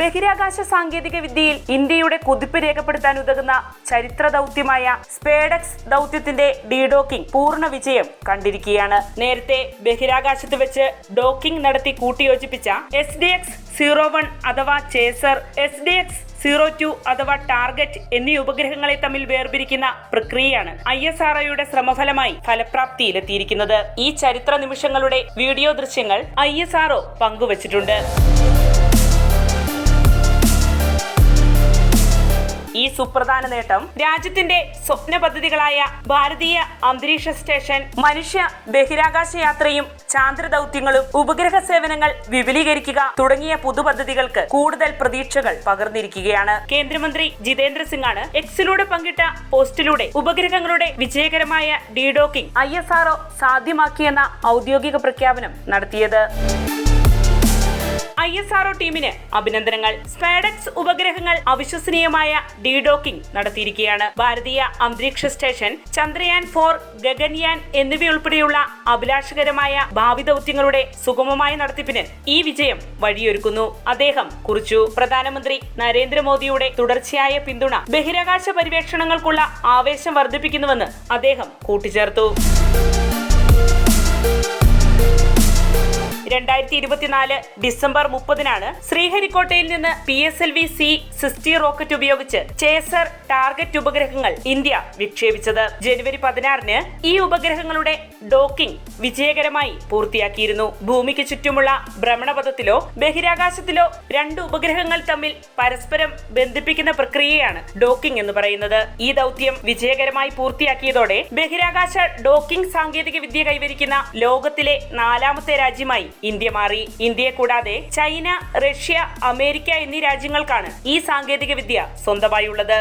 ബഹിരാകാശ സാങ്കേതിക വിദ്യയിൽ ഇന്ത്യയുടെ കുതിപ്പ് രേഖപ്പെടുത്താൻ ഉതകുന്ന ചരിത്ര ദൗത്യമായ സ്പേഡക്സ് ദൗത്യത്തിന്റെ ഡീഡോക്കിംഗ് പൂർണ വിജയം കണ്ടിരിക്കുകയാണ്. നേരത്തെ ബഹിരാകാശത്ത് വെച്ച് ഡോക്കിംഗ് നടത്തി കൂട്ടിയോജിപ്പിച്ച S D X zero one അഥവാ chaser S D X zero two അഥവാ ടാർഗറ്റ് എന്നീ ഉപഗ്രഹങ്ങളെ തമ്മിൽ വേർപിരിക്കുന്ന പ്രക്രിയയാണ് ഐ എസ് ആർ ഒയുടെ ശ്രമഫലമായി ഫലപ്രാപ്തിയിലെത്തിയിരിക്കുന്നത്. ഈ ചരിത്ര നിമിഷങ്ങളുടെ വീഡിയോ ദൃശ്യങ്ങൾ ഐ എസ് ആർ ഒ പങ്കുവച്ചിട്ടുണ്ട്. ഈ സുപ്രധാന നേട്ടം. രാജ്യത്തിന്റെ സ്വപ്ന പദ്ധതികളായ ഭാരതീയ അന്തരീക്ഷ സ്റ്റേഷൻ മനുഷ്യ ബഹിരാകാശ യാത്രയും ചാന്ദ്ര ദൗത്യങ്ങളും ഉപഗ്രഹ സേവനങ്ങൾ വിപുലീകരിക്കുക തുടങ്ങിയ പുതുപദ്ധതികൾക്ക് കൂടുതൽ പ്രതീക്ഷകൾ പകർന്നിരിക്കുകയാണ്. കേന്ദ്രമന്ത്രി ജിതേന്ദ്ര സിംഗ് ആണ് എക്സിലൂടെ പങ്കിട്ട പോസ്റ്റിലൂടെ ഉപഗ്രഹങ്ങളുടെ വിജയകരമായ ഡീഡോക്കിംഗ് ഐ സാധ്യമാക്കിയെന്ന ഔദ്യോഗിക പ്രഖ്യാപനം നടത്തിയത്. എസ് ആർഒ ടീമിന് അഭിനന്ദനങ്ങൾ. സ്പേഡക്സ് ഉപഗ്രഹങ്ങൾ അവിശ്വസനീയമായ ഡീഡോക്കിംഗ് നടത്തിയിരിക്കുകയാണ്. ഭാരതീയ അന്തരീക്ഷ സ്റ്റേഷൻ ചന്ദ്രയാൻ ഫോർ ഗഗൻയാൻ എന്നിവയുൾപ്പെടെയുള്ള അഭിലാഷകരമായ ഭാവി ദൗത്യങ്ങളുടെ സുഗമമായ നടത്തിപ്പിന് ഈ വിജയം വഴിയൊരുക്കുന്നു. അദ്ദേഹം കുറിച്ചു. പ്രധാനമന്ത്രി നരേന്ദ്രമോദിയുടെ തുടർച്ചയായ പിന്തുണ ബഹിരാകാശ പര്യവേക്ഷണങ്ങൾക്കുള്ള ആവേശം വർദ്ധിപ്പിക്കുന്നുവെന്ന് അദ്ദേഹം കൂട്ടിച്ചേർത്തു. രണ്ടായിരത്തി ഇരുപത്തിനാല് ഡിസംബർ മുപ്പതിനാണ് ശ്രീഹരിക്കോട്ടയിൽ നിന്ന് P S L V C sixty rocket ഉപയോഗിച്ച് ചേസർ ടാർഗറ്റ് ഉപഗ്രഹങ്ങൾ ഇന്ത്യ വിക്ഷേപിച്ചത്. ജനുവരി പതിനാറിന് ഈ ഉപഗ്രഹങ്ങളുടെ ഡോക്കിംഗ് വിജയകരമായി പൂർത്തിയാക്കിയിരുന്നു. ഭൂമിക്ക് ചുറ്റുമുള്ള ഭ്രമണപഥത്തിലോ ബഹിരാകാശത്തിലോ രണ്ട് ഉപഗ്രഹങ്ങൾ തമ്മിൽ പരസ്പരം ബന്ധിപ്പിക്കുന്ന പ്രക്രിയയാണ് ഡോക്കിംഗ് എന്ന് പറയുന്നത്. ഈ ദൗത്യം വിജയകരമായി പൂർത്തിയാക്കിയതോടെ ബഹിരാകാശ ഡോക്കിംഗ് സാങ്കേതിക വിദ്യ കൈവരിക്കുന്ന ലോകത്തിലെ നാലാമത്തെ രാജ്യമായി ഇന്ത്യ മാറി ഇന്ത്യയെ കൂടാതെ ചൈന റഷ്യ അമേരിക്ക എന്നീ രാജ്യങ്ങൾക്കാണ് ഈ സാങ്കേതിക വിദ്യ സ്വന്തമായുള്ളത്.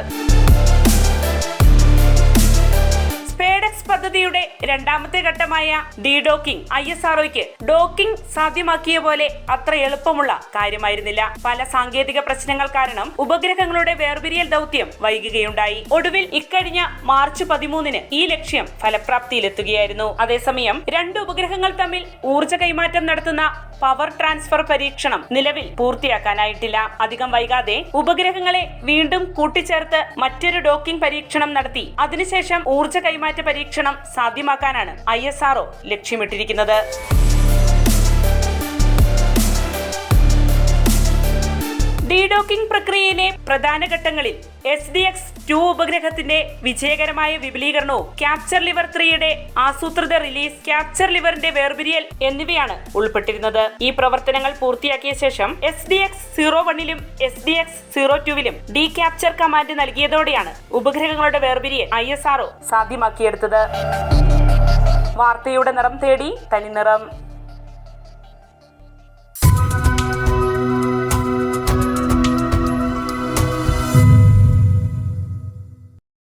സ്പേഡക്സ് പദ്ധതിയുടെ രണ്ടാമത്തെ ഘട്ടമായ ഡി ഡോക്കിംഗ് ഐ എസ് ആർഒയ്ക്ക് ഡോക്കിംഗ് സാധ്യമാക്കിയ പോലെ അത്ര എളുപ്പമുള്ള കാര്യമായിരുന്നില്ല. പല സാങ്കേതിക പ്രശ്നങ്ങൾ കാരണം ഉപഗ്രഹങ്ങളുടെ വേർപിരിയൽ ദൗത്യം വൈകുകയുണ്ടായി. ഒടുവിൽ ഇക്കഴിഞ്ഞ മാർച്ച് പതിമൂന്നിന് ഈ ലക്ഷ്യം ഫലപ്രാപ്തിയിലെത്തുകയായിരുന്നു. അതേസമയം രണ്ട് ഉപഗ്രഹങ്ങൾ തമ്മിൽ ഊർജ കൈമാറ്റം നടത്തുന്ന പവർ ട്രാൻസ്ഫർ പരീക്ഷണം നിലവിൽ പൂർത്തിയാക്കാനായിട്ടില്ല. അധികം വൈകാതെ ഉപഗ്രഹങ്ങളെ വീണ്ടും കൂട്ടിച്ചേർത്ത് മറ്റൊരു ഡോക്കിംഗ് പരീക്ഷണം നടത്തി. അതിനുശേഷം ഊർജ കൈമാറ്റ പരീക്ഷണം സാധ്യമാക്കാനാണ് ഐ ലക്ഷ്യമിട്ടിരിക്കുന്നത്. ഡീഡോക്കിംഗ് പ്രക്രിയയിലെ പ്രധാന ഘട്ടങ്ങളിൽ എസ് ഡി എക്സ് ടു ഉപഗ്രഹത്തിന്റെ വിജയകരമായ വിപുലീകരണവും ക്യാപ്ചർ ലിവർ ത്രീയുടെ ആസൂത്രിത റിലീസ് ക്യാപ്ചർ ലിവറിന്റെ വേർപിരിയൽ എന്നിവയാണ് ഉൾപ്പെട്ടിരുന്നത്. ഈ പ്രവർത്തനങ്ങൾ പൂർത്തിയാക്കിയ ശേഷം എസ് ഡി എക്സ് സീറോ വണ്ണിലും എസ് ഡി എക്സ് സീറോ ടുവിലും ഡി ക്യാപ്ചർ കമാൻഡ് നൽകിയതോടെയാണ് ഉപഗ്രഹങ്ങളുടെ വേർപിരിയൽ ഐ എസ് ആർഒ സാധ്യമാക്കിയെടുത്തത്. വാർത്തയുടെ നിറം തേടി തനിനിറം.